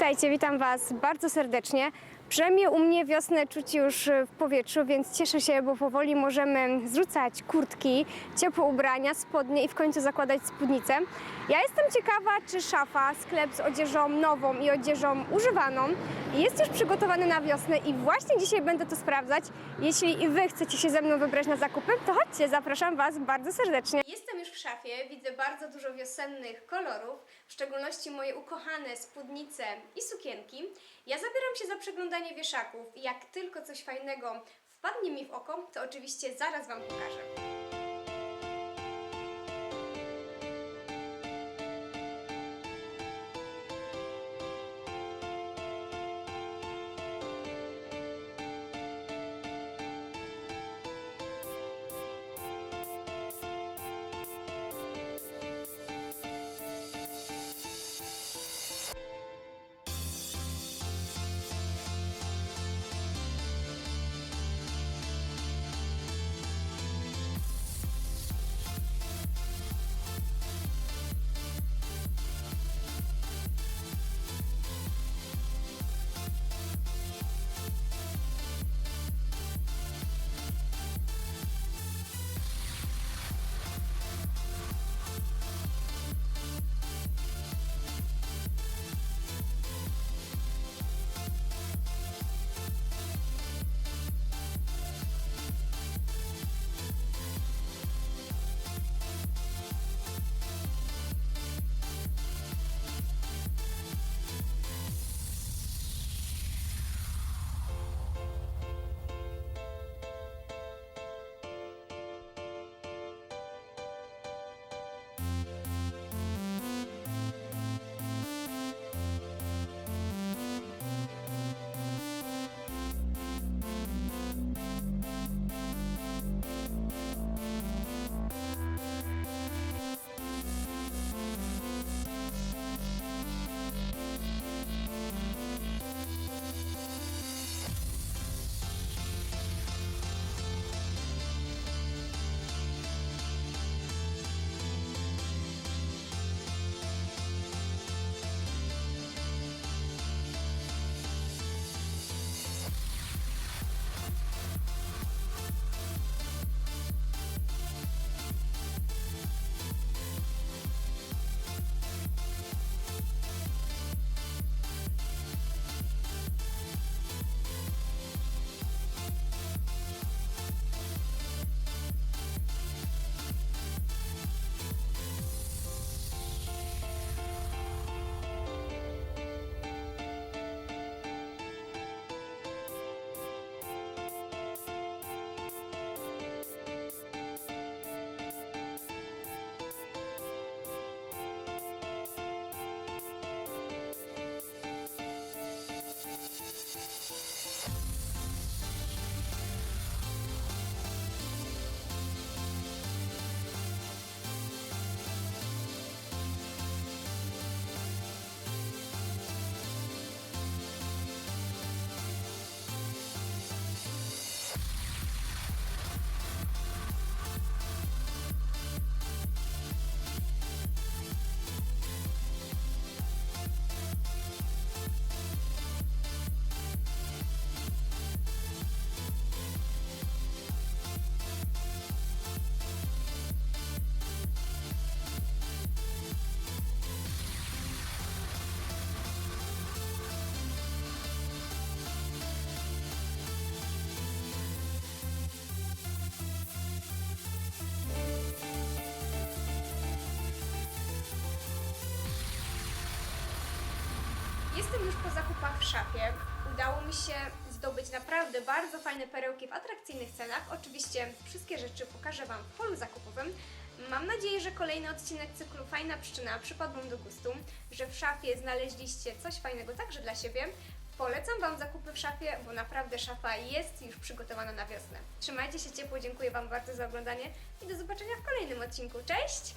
Witajcie, witam Was bardzo serdecznie. Przynajmniej u mnie wiosnę czuć już w powietrzu, więc cieszę się, bo powoli możemy zrzucać kurtki, ciepłe ubrania, spodnie i w końcu zakładać spódnicę. Ja jestem ciekawa, czy szafa, sklep z odzieżą nową i odzieżą używaną jest już przygotowany na wiosnę i właśnie dzisiaj będę to sprawdzać. Jeśli i Wy chcecie się ze mną wybrać na zakupy, to chodźcie, zapraszam Was bardzo serdecznie. Jestem już w szafie, widzę bardzo dużo wiosennych kolorów, w szczególności moje ukochane spódnice i sukienki. Ja zabieram się za przeglądanie wieszaków i jak tylko coś fajnego wpadnie mi w oko, to oczywiście zaraz Wam pokażę. Jestem już po zakupach w szafie. Udało mi się zdobyć naprawdę bardzo fajne perełki w atrakcyjnych cenach. Oczywiście wszystkie rzeczy pokażę Wam w holu zakupowym. Mam nadzieję, że kolejny odcinek cyklu Fajna Przyczyna przypadł do gustu, że w szafie znaleźliście coś fajnego także dla siebie. Polecam Wam zakupy w szafie, bo naprawdę szafa jest już przygotowana na wiosnę. Trzymajcie się ciepło, dziękuję Wam bardzo za oglądanie i do zobaczenia w kolejnym odcinku. Cześć!